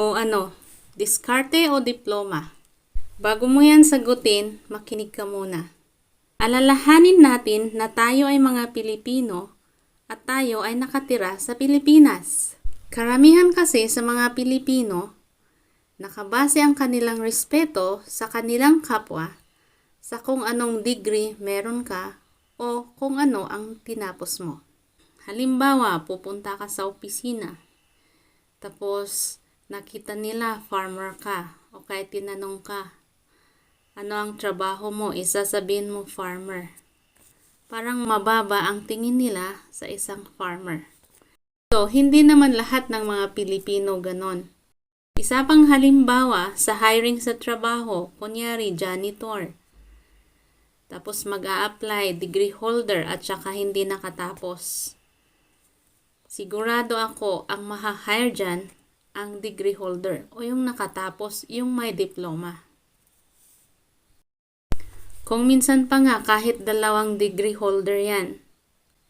O ano, diskarte o diploma? Bago mo yan sagutin, makinig ka muna. Alalahanin natin na tayo ay mga Pilipino at tayo ay nakatira sa Pilipinas. Karamihan kasi sa mga Pilipino, nakabase ang kanilang respeto sa kanilang kapwa sa kung anong degree meron ka o kung ano ang tinapos mo. Halimbawa, pupunta ka sa opisina, tapos nakita nila farmer ka o kahit tinanong ka, ano ang trabaho mo, isasabihin mo farmer. Parang mababa ang tingin nila sa isang farmer. So, hindi naman lahat ng mga Pilipino ganon. Isa pang halimbawa sa hiring sa trabaho, kunyari janitor. Tapos mag apply degree holder at saka hindi nakatapos. Sigurado ako ang maha-hire dyan ang degree holder o yung nakatapos, yung may diploma. Kung minsan pa nga kahit dalawang degree holder yan,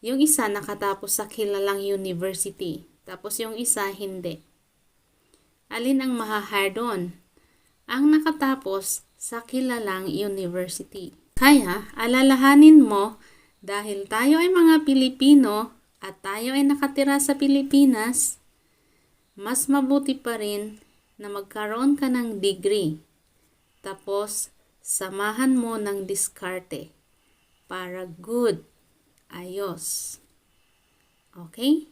yung isa nakatapos sa kilalang university, tapos yung isa hindi. Alin ang maha-hire doon? Ang nakatapos sa kilalang university. Kaya, alalahanin mo, dahil tayo ay mga Pilipino at tayo ay nakatira sa Pilipinas, mas mabuti pa rin na magkaroon ka ng degree. Tapos, samahan mo ng diskarte para good, ayos. Okay?